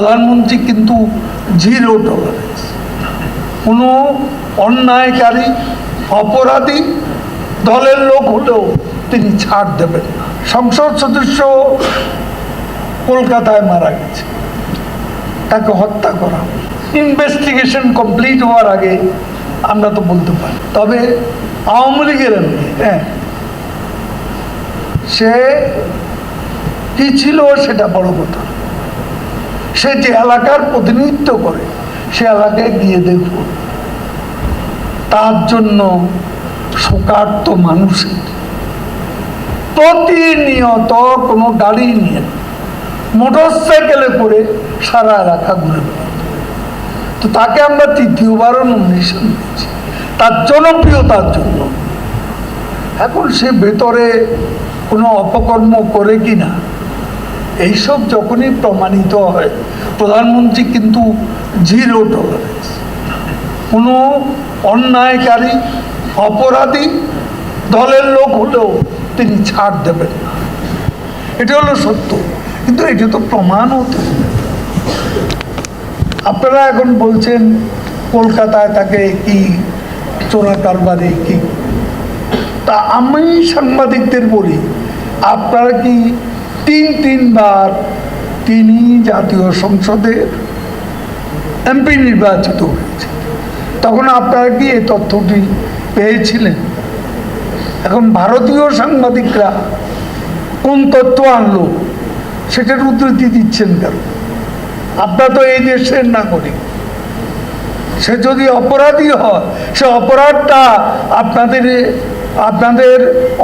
প্রধানমন্ত্রী কিন্তু zero tolerance কোনো অন্যায়কারী, অপরাধী দলের লোক হলেও তিনি ছাড় দেবেন সংসদ সদস্য কলকাতায় মারা গেছে। তাকে হত্যা করা ইনভেস্টিগেশন কমপ্লিট হওয়ার আগে আমরা তো বলতে পারি। তবে আওয়ামী লীগের হ্যাঁ সে কি ছিল সেটা বড় কথা। সে যে এলাকার প্রতিনিধিত্ব করে, সে এলাকায় গিয়ে দেখব। তার জন্য শোকার্ত মানুষের। প্রতিনিয়ত কোনো গাড়ি নিয়ে মোটর সাইকেলে করে সারা এলাকা ঘুরে তো তাকে আমরা তৃতীয়বারও নমিনেশন দিয়েছি। তার জনপ্রিয়তার জন্য। এখন সে ভেতরে কোনো অপকর্ম করে কি না এইসব যখনই প্রমাণিত হয় প্রধানমন্ত্রী কিন্তু জিরো টলারেন্স কোনো অন্যায়কারী, অপরাধী দলের লোক হলেও তিনি ছাড় দেবেন না। এটা হলো সত্য। কিন্তু এটা তো প্রমাণ হতে। আপনারা এখন বলছেন, কলকাতায় তাকে কি চোরা কারবারে কি? তা আমি সাংবাদিকদের বলি, আপনারা কি তিন, তিনবার তিনি জাতীয় সংসদের এমপি নির্বাচিত হয়েছে। তখন আপনারা কি এই তথ্যটি পেয়েছিলেন? এখন ভারতীয় সাংবাদিকরা কোন তথ্য আনলো, সেটার উদ্ধৃতি দিচ্ছেন কেন? আপনার তো এই দেশের নাগরিক। সে যদি অপরাধী হয়, সে অপরাধটা আপনাদের আপনাদের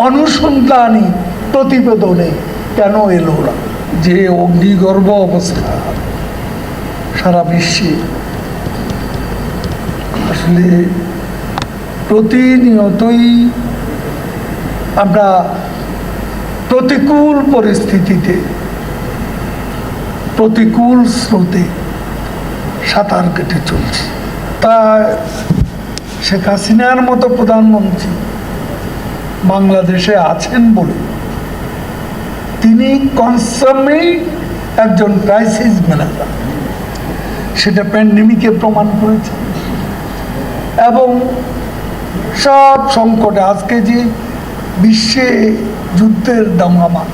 অনুসন্ধানী প্রতিবেদনে কেন এলো না? যে অগ্নিগর্ভ অবস্থা সারা বিশ্বে। আসলে প্রতিনিয়তই আমরা প্রতিকূল পরিস্থিতিতে, প্রতিকূল স্রোতে সাঁতার কেটে চলছি। তা শেখ হাসিনার মতো প্রধানমন্ত্রী বাংলাদেশে আছেন বলে তিনি কনসামেট একজন ক্রাইসিস ম্যানেজার। সেটা প্যান্ডেমিকে প্রমাণ করেছে। এবং সব সংকটে আজকে যে বিশ্বে যুদ্ধের দামামা,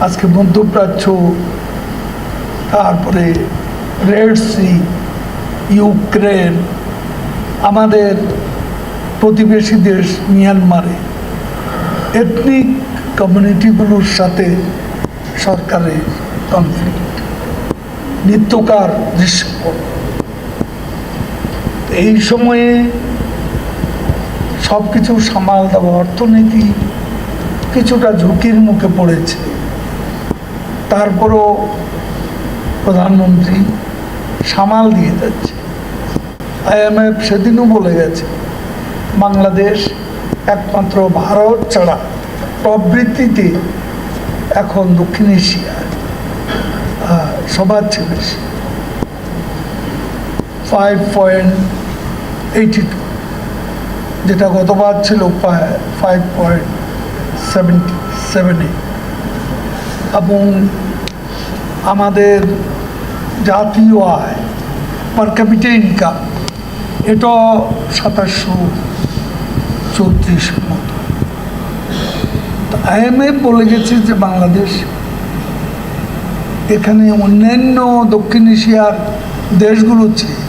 আজকে মধ্যপ্রাচ্য, তারপরে রেড সি, ইউক্রেন, আমাদের প্রতিবেশী দেশ মিয়ানমারে, এথনিক কমিউনিটিগুলোর সাথে সরকারের কনফ্লিক্ট নিত্যকার দৃশ্যপট এই সময়ে সব কিছু সামাল দেওয়া অর্থনীতি কিছুটা ঝুঁকির মুখে পড়েছে। তারপরও প্রধানমন্ত্রী সামাল দিয়ে যাচ্ছে। আইএমএফ সেদিনও বলে গেছে, বাংলাদেশ একমাত্র ভারত ছাড়া প্রবৃত্তিতে এখন দক্ষিণ এশিয়ায় আহ, সবার চেয়ে বেশি। ফাইভ পয়েন্ট এইটি টু যেটা গতবার ছিল ফাইভ পয়েন্ট সেভেন্টি সেভেন এবং আমাদের জাতীয় আয় পার ক্যাপিটাল ইনকাম এটা সাতাশশো চৌত্রিশ মতো। আইএমএফ বলে গেছে যে বাংলাদেশ এখানে অন্যান্য দক্ষিণ এশিয়ার দেশগুলো চেয়ে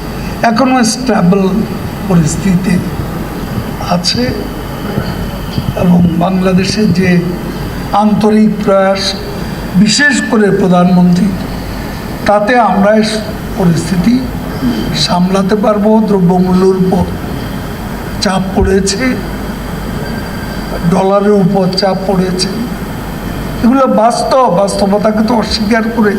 এখনও স্টেবল পরিস্থিতি আছে এবং বাংলাদেশের যে আন্তরিক প্রয়াস, বিশেষ করে প্রধানমন্ত্রী, তাতে আমরা পরিস্থিতি সামলাতে পারব, দ্রব্যমূল্যের উপর চাপ পড়েছে। ডলারের উপর চাপ পড়েছে। এগুলো বাস্তব বাস্তবতাকে তো অস্বীকার করে